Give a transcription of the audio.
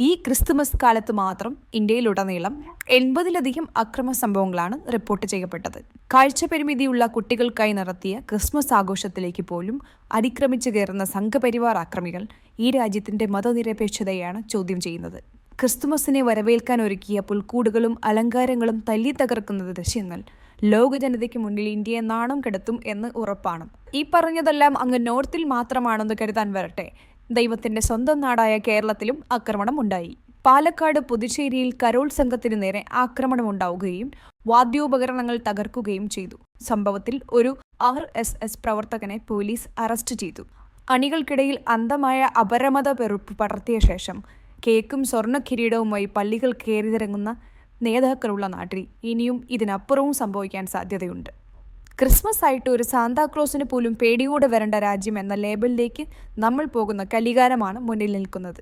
ഈ ക്രിസ്തുമസ് കാലത്ത് മാത്രം ഇന്ത്യയിലുടനീളം എൺപതിലധികം അക്രമ സംഭവങ്ങളാണ് റിപ്പോർട്ട് ചെയ്യപ്പെട്ടത്. കാഴ്ച പരിമിതിയുള്ള കുട്ടികൾക്കായി നടത്തിയ ക്രിസ്മസ് ആഘോഷത്തിലേക്ക് പോലും അതിക്രമിച്ചു കയറുന്ന സംഘപരിവാർ ആക്രമികൾ ഈ രാജ്യത്തിന്റെ മതനിരപേക്ഷതയാണ് ചോദ്യം ചെയ്യുന്നത്. ക്രിസ്തുമസിനെ വരവേൽക്കാൻ ഒരുക്കിയ പുൽക്കൂടുകളും അലങ്കാരങ്ങളും തല്ലി തകർക്കുന്നത് ദൃശ്യങ്ങൾ ലോക ജനതയ്ക്ക് മുന്നിൽ ഇന്ത്യയെ നാണം കെടുത്തും എന്ന് ഉറപ്പാണ്. ഈ പറഞ്ഞതെല്ലാം അങ്ങ് നോർത്തിൽ മാത്രമാണെന്ന് കരുതാൻ വരട്ടെ. ദൈവത്തിന്റെ സ്വന്തം നാടായ കേരളത്തിലും ആക്രമണം ഉണ്ടായി പാലക്കാട് പുതുച്ചേരിയിൽ കരോൾ സംഘത്തിനു നേരെ ആക്രമണം ഉണ്ടാവുകയും വാദ്യോപകരണങ്ങൾ തകർക്കുകയും ചെയ്തു. സംഭവത്തിൽ ഒരു ആർ എസ് എസ് പ്രവർത്തകനെ പോലീസ് അറസ്റ്റ് ചെയ്തു. അണികൾക്കിടയിൽ അന്തമായ അപരമത പെറുപ്പ് പടർത്തിയ ശേഷം കേക്കും സ്വർണ കിരീടവുമായി പള്ളികൾ കയറിയിറങ്ങുന്ന നേതാക്കളുള്ള നാട്ടിൽ ഇനിയും ഇതിനപ്പുറവും സംഭവിക്കാൻ സാധ്യതയുണ്ട്. ക്രിസ്മസ് ആയിട്ട് ഒരു സാന്താക്ലോസിന് പോലും പേടിയോടെ വരേണ്ട രാജ്യം എന്ന ലേബലിലേക്ക് നമ്മൾ പോകുന്ന കലികാരമാണ് മുന്നിൽ നിൽക്കുന്നത്.